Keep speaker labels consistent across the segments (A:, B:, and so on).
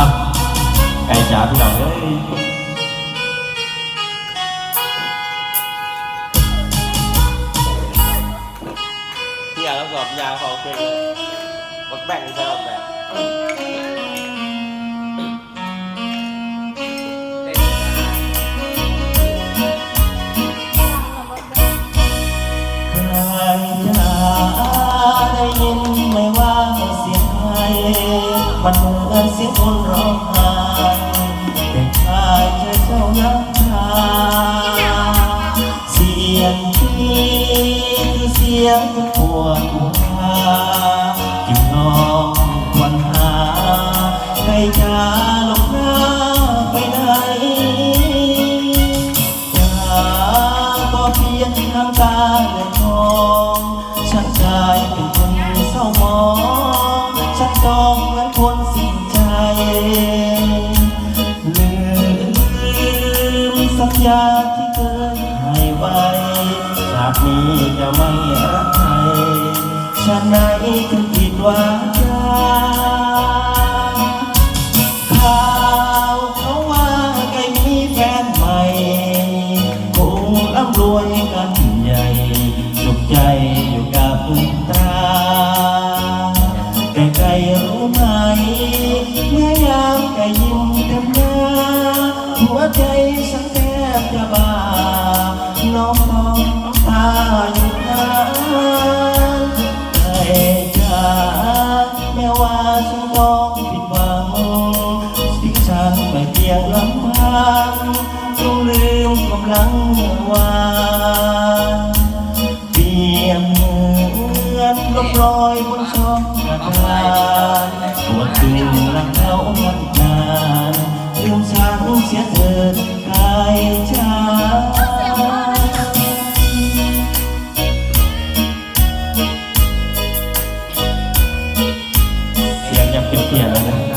A: อะไก่จ๋าพี่น้องเอ้ย
B: พี่อยา เสี
A: ยงปวดหัวจึงน้องควรหาใครจะหลบหน้าไปไหนจากก็เพียงน้ำตาเลือดทองฉันกลายเป็นคนเศร้าหมองฉันต้องเหมือนคนสิ้นใจลืมสัญญาที่เคยให้ไว้จากนี้จะไม่ รักในไหนถึงผิดวาจาข่าวเขาว่าใกล้มีแฟนใหม่คงร่ำรวยกันใหญ่สุขใจอยู่กับคุณตา แต่ไกลรู้ไหมเมื่อยามไกลยิ้มเต็มหน้าหัวใจ งลำพังจงลืมกำลังวานเปรียบเหมือนลบรอยบนช่องกระดานปวดดึงหลังเขามันนานลืมฉันเสียเถิดกายจ้าเสียงยังเปลี่ยนๆแล้วนะ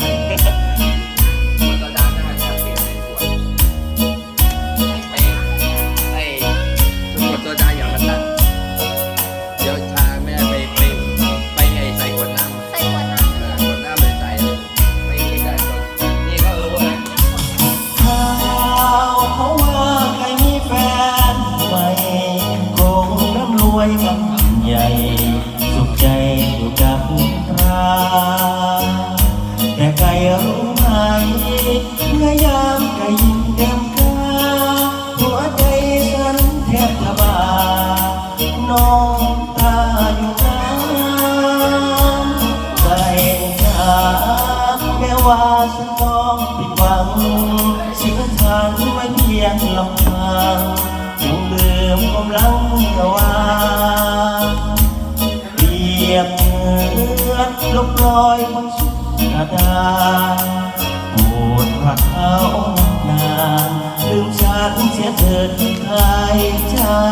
C: ให
A: ญ่ สุขใจอยู่กับตราแต่ใครรู้ไหมเมื่อยามใครยิ้มเต็มกาหัวใจฉันแทบจะบ้าน้องตาอยู่น้ำใจจ๋าแม้ว่าฉันต้องผิดหวังสิ่งฉันไม่เพียงลำพัง ลบลอยกระดาษโปรดรักเขานานลืมฉันเสียเถิดที่ใครจ้า